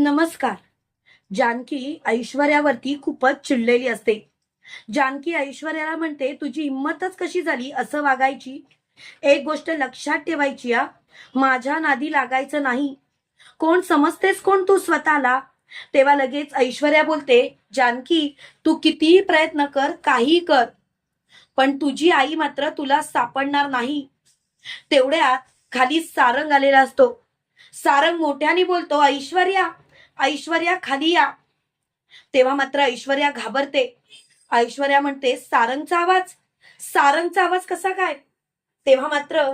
नमस्कार. जानकी ऐश्वर्यावरती खूपच चिडलेली असते. जानकी ऐश्वर्याला म्हणते तुझी हिंमतच कशी झाली असं वागायची? एक गोष्ट लक्षात ठेवायची या माझ्या नादी लागायचं नाही. कोण समजतेस कोण तू स्वतःला? तेव्हा लगेच ऐश्वर्या बोलते जानकी तू कितीही प्रयत्न कर काही कर. पण तुझी आई मात्र तुला सापडणार नाही. तेवढ्यात खाली सारंग आलेला असतो. सारंग मोठ्याने बोलतो ऐश्वर्या ऐश्वर्या खाली या. तेव्हा मात्र ऐश्वर्या घाबरते. ऐश्वर्या म्हणते सारंगचा आवाज सारंगचा आवाज कसा काय? तेव्हा मात्र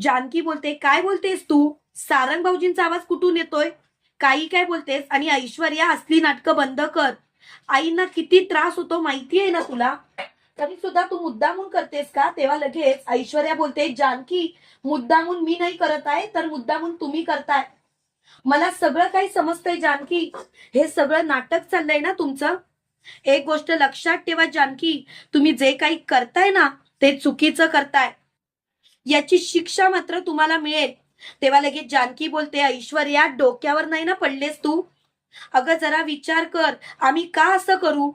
जानकी बोलते काय बोलतेस तू? सारंग भाऊजींचा आवाज कुठून येतोय? काही काय बोलतेस? आणि ऐश्वर्या असली नाटकं बंद कर. आईंना किती त्रास होतो माहिती आहे ना तुला? तरी सुद्धा तू मुद्दामून करतेस का? तेव्हा लगेच ऐश्वर्या बोलते जानकी मुद्दामून मी नाही करत आहे तर मुद्दामून तुम्ही करताय. मला सगळं काही समजतंय जानकी. हे सगळं नाटक चाललंय ना तुमचं? एक गोष्ट लक्षात ठेवा जानकी. तुम्ही जे काही करताय ना ते चुकीचं करताय. याची शिक्षा मात्र तुम्हाला मिळेल. तेव्हा लगेच जानकी बोलते ऐश्वर्या डोक्यावर नाही ना पडलेस तू? अगं जरा विचार कर. आम्ही का असं करू?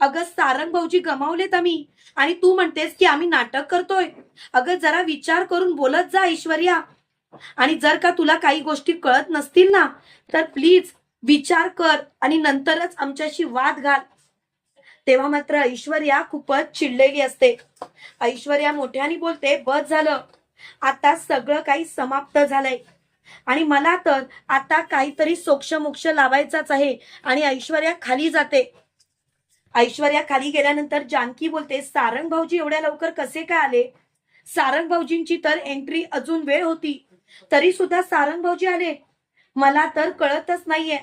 अगं सारंग भाऊजी गमावलेत आम्ही. आणि तू म्हणतेस की आम्ही नाटक करतोय. अगं जरा विचार करून बोलत जा ऐश्वर्या. आणि जर का तुला काही गोष्टी कळत नसतील ना तर प्लीज विचार कर आणि नंतरच आमच्याशी वाद घाल. तेव्हा मात्र ऐश्वर्या खूपच चिडलेली असते. ऐश्वर्या मोठ्याने बोलते बस झालं. आता सगळं काही समाप्त झालंय. आणि मला तर आता काहीतरी सोक्ष मोक्ष लावायचाच आहे आणि ऐश्वर्या खाली जाते. ऐश्वर्या खाली गेल्यानंतर जानकी बोलते सारंग भाऊजी एवढ्या लवकर कसे काय आले? सारंग भाऊजींची तर एंट्री अजून वेळ होती. तरी सुद्धा सारंग भाऊजी आले. मला तर कळतच नाहीये.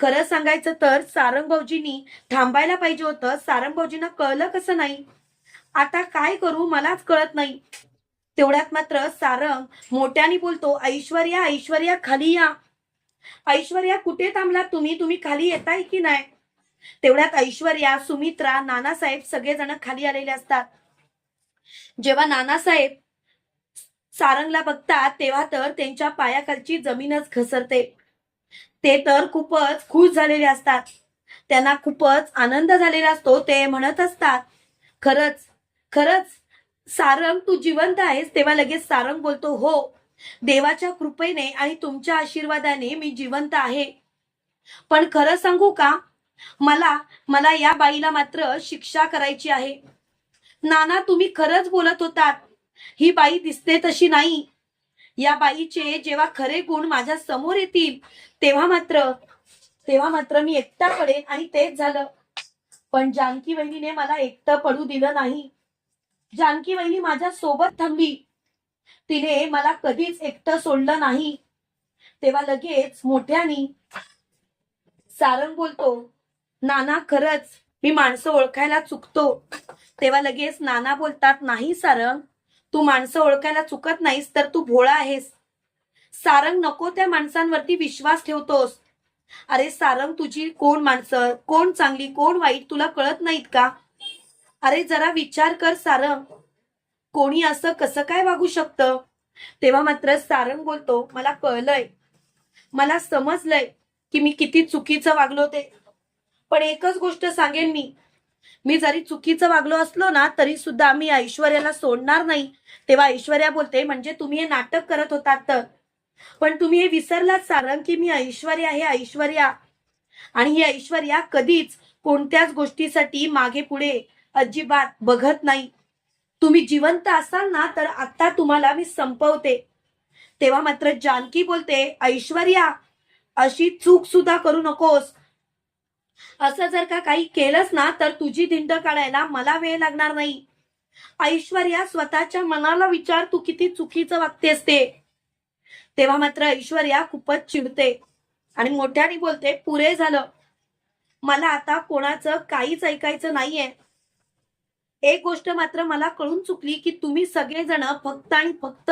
खरं सांगायचं तर सारंग भाऊजींनी थांबायला पाहिजे होतं. सारंग भाऊजींना कळलं कसं नाही? आता काय करू मलाच कळत नाही. तेवढ्यात मात्र सारंग मोठ्याने बोलतो ऐश्वर्या ऐश्वर्या खाली या. ऐश्वर्या कुठे थांबलात तुम्ही? तुम्ही खाली येताय की नाही? तेवढ्यात ऐश्वर्या सुमित्रा नानासाहेब सगळेजण खाली आलेले असतात. जेव्हा नानासाहेब सारंगला बघतात तेव्हा तर त्यांच्या पायाखालची जमीनच घसरते. ते तर खूपच खुश झालेले असतात. त्यांना खूपच आनंद झालेला असतो ते म्हणत असतात खरंच खरंच सारंग तू जिवंत आहेस. तेव्हा लगेच सारंग बोलतो हो देवाच्या कृपेने आणि तुमच्या आशीर्वादाने मी जिवंत आहे. पण खरं सांगू का? मला मला या बाईला मात्र शिक्षा करायची आहे. नाना तुम्ही खरंच बोलत होतात. ही बाई दिसते तशी नाही. या बाईचे जेव्हा खरे गुण माझ्यासमोर येतील तेव्हा मात्र तेव्हा मात्र मी एकटा पडेन आणि तेच झालं. पण जानकी वहिनीने मला एकटं पडू दिलं नाही. जानकी वहिनी माझ्या सोबत थांबली. तिने मला कधीच एकटं सोडलं नाही. तेव्हा लगेच मोठ्यानी सारंग बोलतो नाना खरंच मी माणसं ओळखायला चुकतो. तेव्हा लगेच नाना बोलतात नाही सारंग तू माणसं ओळखायला चुकत नाहीस तर तू भोळा आहेस. सारंग नको त्या माणसांवरती विश्वास ठेवतोस. अरे सारंग तुझी कोण माणसं? कोण चांगली कोण वाईट? तुला कळत नाहीत का? अरे जरा विचार कर सारंग. कोणी असं कसं काय वागू शकतं? तेव्हा मात्र सारंग बोलतो मला कळलंय. मला समजलंय की मी किती चुकीचं वागलो ते. पण एकच गोष्ट सांगेन मी. मी जरी चुकीचं वागलो असलो ना तरी सुद्धा मी ऐश्वर्याला सोडणार नाही. तेव्हा ऐश्वर्या बोलते म्हणजे तुम्ही हे नाटक करत होतात तर? पण तुम्ही हे विसरलात सारंग की मी ऐश्वर्या हे ऐश्वर्या. आणि ही ऐश्वर्या कधीच कोणत्याच गोष्टीसाठी मागे पुढे अजिबात बघत नाही. तुम्ही जिवंत असाल ना तर आता तुम्हाला मी संपवते. तेव्हा मात्र जानकी बोलते ऐश्वर्या अशी चूक सुद्धा करू नकोस. असं जर का काही केलंच ना तर तुझी धिंड काढायला मला वेळ लागणार नाही. ऐश्वर्या स्वतःच्या मनाला विचार तू किती चुकीचं वागतेस ते. तेव्हा मात्र ऐश्वर्या खूपच चिडते आणि मोठ्याने बोलते पुरे झालं. मला आता कोणाचं काहीच ऐकायचं नाहीये. एक गोष्ट मात्र मला कळून चुकली की तुम्ही सगळेजण फक्त आणि फक्त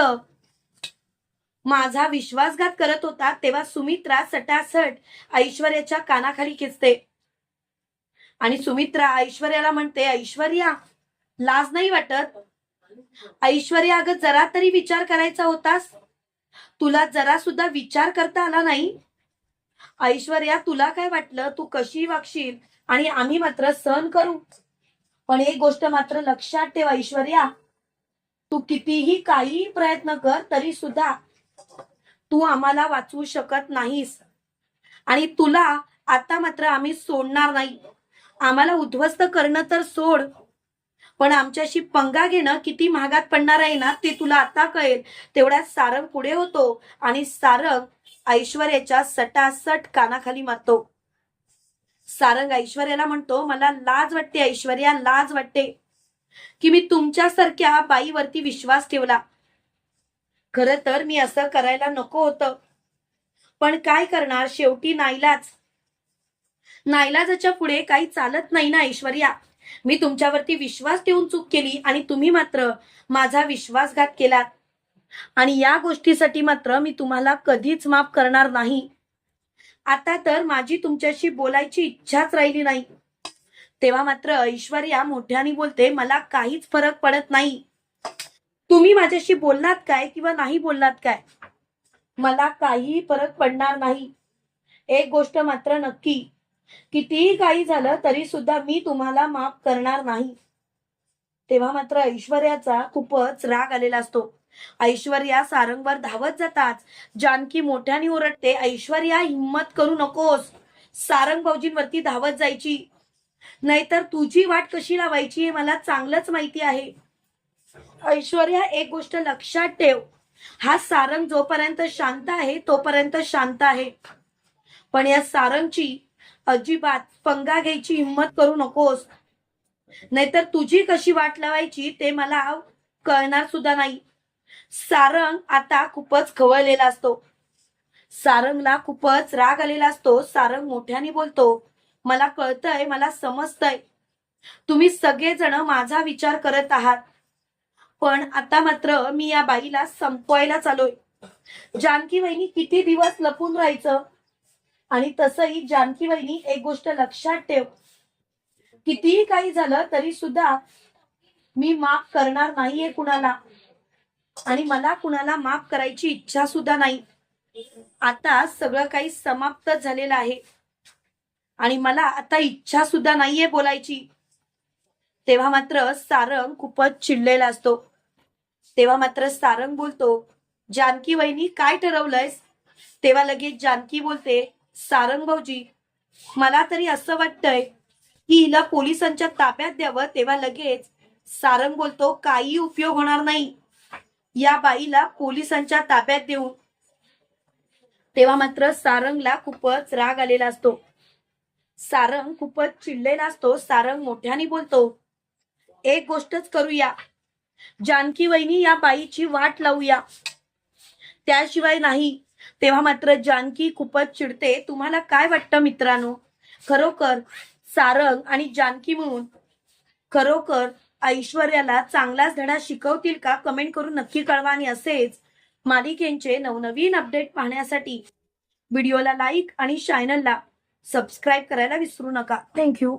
माझा विश्वासघात करत होता तेव्हा सुमित्रा सटासट ऐश्वर्याच्या कानाखाली खेचते. आणि सुमित्रा ऐश्वर्याला म्हणते ऐश्वर्या लाज नाही वाटत? ऐश्वर्या अगं जरा तरी विचार करायचा होतास? तुला जरा सुद्धा विचार करता आला नाही? ऐश्वर्या तुला काय वाटलं? तू कशी वागशील? आणि आम्ही मात्र सहन करू. पण एक गोष्ट मात्र लक्षात ठेव ऐश्वर्या. तू कितीही काही प्रयत्न कर तरी सुद्धा तू आम्हाला वाचवू शकत नाहीस. आणि तुला आता मात्र आम्ही सोडणार नाही. आम्हाला उद्ध्वस्त करणं तर सोड. पण आमच्याशी पंगा घेणं किती महागात पडणार आहे ना ते तुला आता कळेल. तेवढ्यात सारंग पुढे होतो आणि सारंग ऐश्वर्याच्या सटासट कानाखाली मारतो. सारंग ऐश्वर्याला म्हणतो मला लाज वाटते ऐश्वर्या लाज वाटते. की मी तुमच्यासारख्या बाईवरती विश्वास ठेवला. खर तर मी असं करायला नको होतं. पण काय करणार? शेवटी नाईलाच. नाईलाजाच्या पुढे काही चालत नाही ना ऐश्वर्या? मी तुमच्यावरती विश्वास ठेवून चूक केली आणि तुम्ही मात्र माझा विश्वासघात केलात. आणि या गोष्टीसाठी मात्र मी तुम्हाला कधीच माफ करणार नाही. आता तर माझी तुमच्याशी बोलायची इच्छाच राहिली नाही. तेव्हा मात्र ऐश्वर्या मोठ्याने बोलते मला काहीच फरक पडत नाही. तुम्ही माझ्याशी बोललात काय किंवा नाही बोललात काय? मला काही फरक पडणार नाही. एक गोष्ट मात्र नक्की कितीही काही झालं तरी सुद्धा मी तुम्हाला माफ करणार नाही. तेव्हा मात्र ऐश्वर्याचा खूपच राग आलेला असतो. ऐश्वर्या सारंगवर धावत जाताच जानकी मोठ्याने ओरडते ऐश्वर्या हिम्मत करू नकोस. सारंग भाऊजींवरती धावत जायची. नाहीतर तुझी वाट कशी लावायची हे मला चांगलंच माहिती आहे. ऐश्वर्या एक गोष्ट लक्षात ठेव. हा सारंग जोपर्यंत शांत आहे तोपर्यंत शांत आहे. पण या सारंगची अजिबात पंगा घ्यायची हिंमत करू नकोस. नाहीतर तुझी कशी वाट लावायची ते मला कळणार सुद्धा नाही. सारंग आता खूपच खवळलेला असतो. सारंगला खूपच राग आलेला असतो. सारंग मोठ्याने बोलतो मला कळतंय मला समजतंय. तुम्ही सगळेजण माझा विचार करत आहात. पण आता मात्र मी या बाईला संपवायला चालोय. जानकी वहिनी किती दिवस लपून राहायचं? आणि तसंही जानकी वहिनी एक गोष्ट लक्षात ठेव. कितीही काही झालं तरी सुद्धा मी माफ करणार नाहीये कुणाला. आणि मला कुणाला माफ करायची इच्छा सुद्धा नाही. आता सगळं काही समाप्त झालेलं आहे. आणि मला आता इच्छा सुद्धा नाहीये बोलायची. तेव्हा मात्र सारंग खूपच चिडलेला असतो. तेव्हा मात्र सारंग बोलतो जानकी वहिनी काय ठरवलंयस? तेव्हा लगेच जानकी बोलते सारंग भाऊजी मला तरी असं वाटतंय की हिला पोलिसांच्या ताब्यात द्यावं तेव्हा लगेच सारंग बोलतो काही उपयोग होणार नाही. या बाईला पोलिसांच्या ताब्यात देऊन तेव्हा मात्र सारंगला खूपच राग आलेला असतो. सारंग खूपच चिडलेला असतो. सारंग मोठ्याने बोलतो एक गोष्टच करूया. जानकी वहिनी या बाईची वाट लावूया. त्याशिवाय नाही. तेव्हा मात्र जानकी खूपच चिडते. तुम्हाला काय वाटतं मित्रांनो? खरोखर सारंग आणि जानकी म्हणून खरोखर ऐश्वर्याला चांगलाच धडा शिकवतील का? कमेंट करून नक्की कळवा आणि असेच मालिकेंचे नवनवीन अपडेट पाहण्यासाठी व्हिडिओला लाईक आणि चॅनलला सबस्क्राईब करायला विसरू नका. थँक्यू